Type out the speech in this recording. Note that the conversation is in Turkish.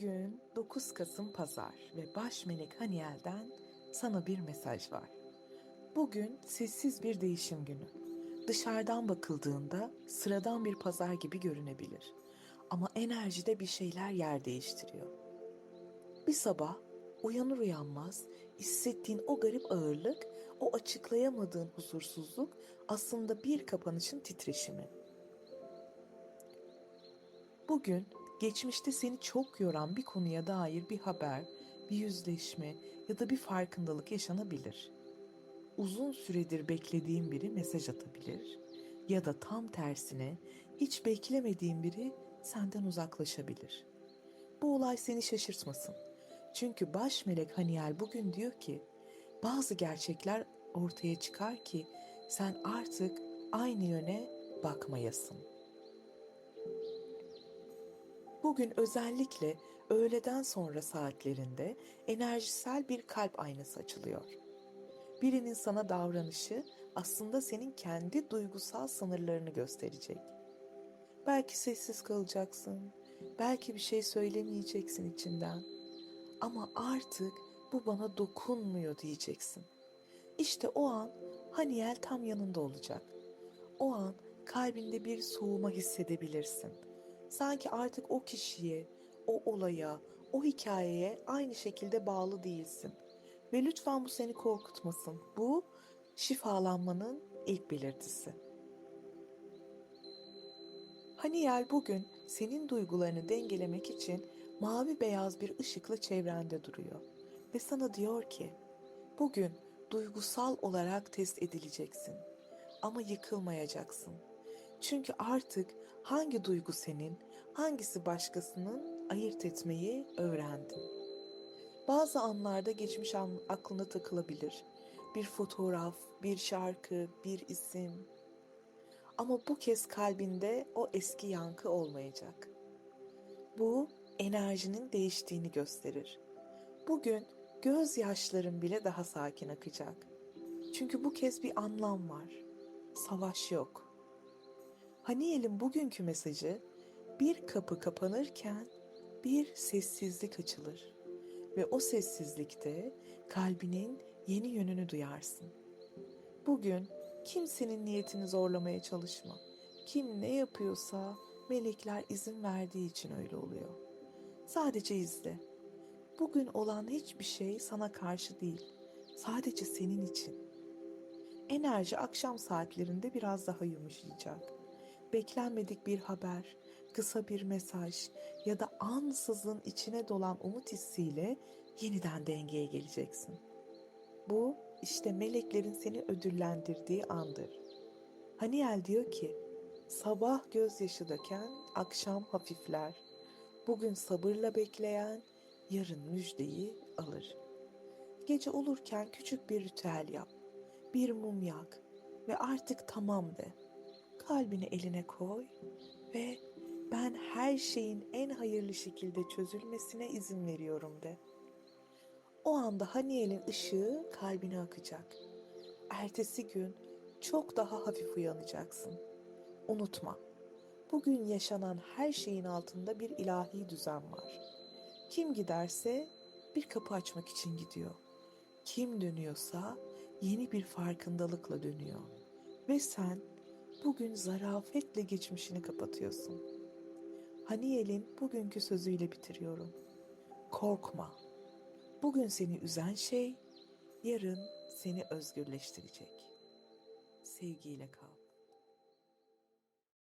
Bugün 9 Kasım Pazar ve Baş Melek Haniel'den sana bir mesaj var. Bugün sessiz bir değişim günü. Dışarıdan bakıldığında sıradan bir pazar gibi görünebilir. Ama enerjide bir şeyler yer değiştiriyor. Bir sabah uyanır uyanmaz hissettiğin o garip ağırlık, o açıklayamadığın huzursuzluk aslında bir kapanışın titreşimi. Bugün geçmişte seni çok yoran bir konuya dair bir haber, bir yüzleşme ya da bir farkındalık yaşanabilir. Uzun süredir beklediğin biri mesaj atabilir ya da tam tersine hiç beklemediğin biri senden uzaklaşabilir. Bu olay seni şaşırtmasın. Çünkü baş melek Haniel bugün diyor ki bazı gerçekler ortaya çıkar ki sen artık aynı yöne bakmayasın. Bugün özellikle öğleden sonra saatlerinde enerjisel bir kalp aynası açılıyor. Birinin sana davranışı aslında senin kendi duygusal sınırlarını gösterecek. Belki sessiz kalacaksın, belki bir şey söylemeyeceksin içinden. Ama artık bu bana dokunmuyor diyeceksin. İşte o an Haniel tam yanında olacak. O an kalbinde bir soğuma hissedebilirsin. Sanki artık o kişiye, o olaya, o hikayeye aynı şekilde bağlı değilsin. Ve lütfen bu seni korkutmasın. Bu şifalanmanın ilk belirtisi. Haniel bugün senin duygularını dengelemek için mavi beyaz bir ışıkla çevrende duruyor. Ve sana diyor ki, bugün duygusal olarak test edileceksin. Ama yıkılmayacaksın. Çünkü artık hangi duygu senin, hangisi başkasının ayırt etmeyi öğrendin. Bazı anlarda geçmiş an aklına takılabilir. Bir fotoğraf, bir şarkı, bir isim. Ama bu kez kalbinde o eski yankı olmayacak. Bu enerjinin değiştiğini gösterir. Bugün gözyaşların bile daha sakin akacak. Çünkü bu kez bir anlam var. Savaş yok. Haniel'in bugünkü mesajı bir kapı kapanırken bir sessizlik açılır ve o sessizlikte kalbinin yeni yönünü duyarsın. Bugün kimsenin niyetini zorlamaya çalışma. Kim ne yapıyorsa melekler izin verdiği için öyle oluyor. Sadece izle. Bugün olan hiçbir şey sana karşı değil. Sadece senin için. Enerji akşam saatlerinde biraz daha yumuşayacak. Beklenmedik bir haber, kısa bir mesaj ya da ansızın içine dolan umut hissiyle yeniden dengeye geleceksin. Bu işte meleklerin seni ödüllendirdiği andır. Haniel diyor ki, sabah gözyaşı döken akşam hafifler. Bugün sabırla bekleyen yarın müjdeyi alır. Gece olurken küçük bir ritüel yap. Bir mum yak ve artık tamam de. Kalbini eline koy ve ben her şeyin en hayırlı şekilde çözülmesine izin veriyorum de. O anda Haniel'in ışığı kalbine akacak. Ertesi gün çok daha hafif uyanacaksın. Unutma, bugün yaşanan her şeyin altında bir ilahi düzen var. Kim giderse bir kapı açmak için gidiyor. Kim dönüyorsa yeni bir farkındalıkla dönüyor. Ve sen bugün zarafetle geçmişini kapatıyorsun. Haniel'in bugünkü sözüyle bitiriyorum. Korkma. Bugün seni üzen şey yarın seni özgürleştirecek. Sevgiyle kal.